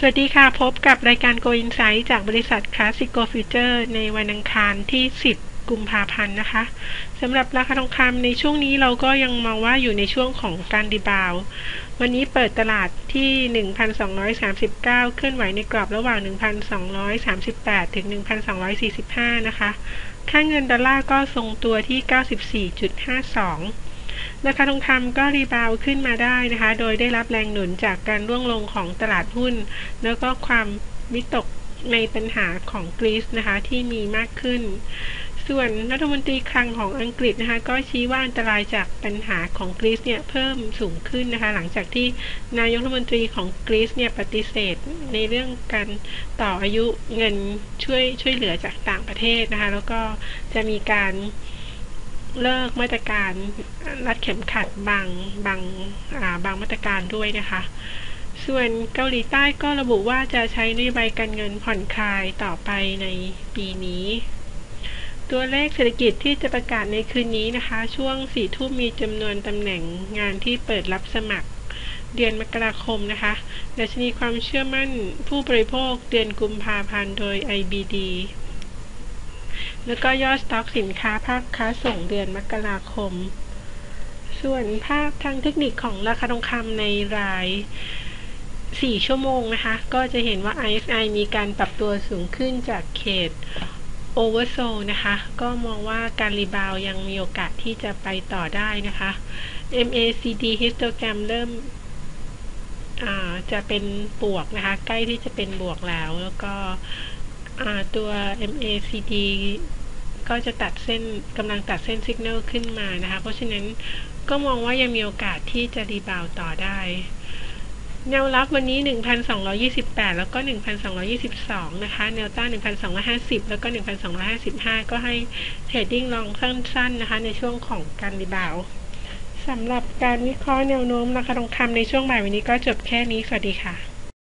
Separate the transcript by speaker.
Speaker 1: สวัสดีค่ะ พบกับรายการ Go Insight จากบริษัท Classico Future ในวันอังคารที่ 10 กุมภาพันธ์นะคะสำหรับราคาทองคำในช่วงนี้เราก็ยังมองว่าอยู่ในช่วงของการดีบาว วันนี้เปิดตลาดที่ 1,239 เคลื่อนไหวในกรอบระหว่าง 1,238 ถึง 1,245 นะคะ ค่าเงินดอลลาร์ก็ทรงตัวที่ 94.52 ราคาทองคำก็รีบาวขึ้นมาได้นะคะ โดยได้รับแรงหนุนจากการร่วงลงของตลาดหุ้น แล้วก็ความวิตกในปัญหาของกรีซนะคะที่มีมากขึ้น ส่วนรัฐมนตรีคลังของอังกฤษนะคะก็ชี้ว่าอันตรายจากปัญหาของกรีซเนี่ยเพิ่มสูงขึ้นนะคะหลังจากที่นายกรัฐมนตรีของกรีซเนี่ยปฏิเสธในเรื่องการต่ออายุเงินช่วยช่วยเหลือจากต่างประเทศนะคะแล้วก็จะมีการ เลิกมาตรการรัดเข็มขัดบางบางบางมาตรการด้วยนะคะ ส่วนเกาหลีใต้ก็ระบุว่าจะใช้นโยบายการเงินผ่อนคลายต่อไปในปีนี้ ตัวเลขเศรษฐกิจที่จะประกาศในคืนนี้นะคะ ช่วงสี่ทุ่มมีจำนวนตำแหน่งงานที่เปิดรับสมัครเดือนมกราคมนะคะดัชนีความเชื่อมั่นผู้บริโภคเดือนกุมภาพันธ์โดย IBD แล้วก็ยอดสต็อกสินค้าภาคค้าส่งเดือนมกราคม ส่วนภาพทางเทคนิคของราคาทองคำในราย 4 ชั่วโมงนะคะ ก็จะเห็นว่า RSI มีการปรับตัวสูงขึ้นจากเขต Oversold นะคะ ก็มองว่าการรีบาวยังมีโอกาสที่จะไปต่อได้นะคะ MACD histogram เริ่มจะเป็นบวกนะคะ ใกล้ที่จะเป็นบวกแล้วแล้วก็ ตัว MACD ก็จะตัดเส้นกำลังตัดเส้นสัญญาณขึ้นมานะคะ เพราะฉะนั้นก็มองว่ายังมีโอกาสที่จะรีบาวต่อได้ แนวรับวันนี้ 1,228 แล้วก็ 1,222 นะคะ แนวต้าน1,250 แล้วก็ 1,255 ก็ให้เทรดดิ้งลองสั้นๆนะคะ ในช่วงของการรีบาวสำหรับการวิเคราะห์แนวโน้มราคาทองคำในช่วงบ่ายวันนี้ก็จบแค่นี้ สวัสดีค่ะ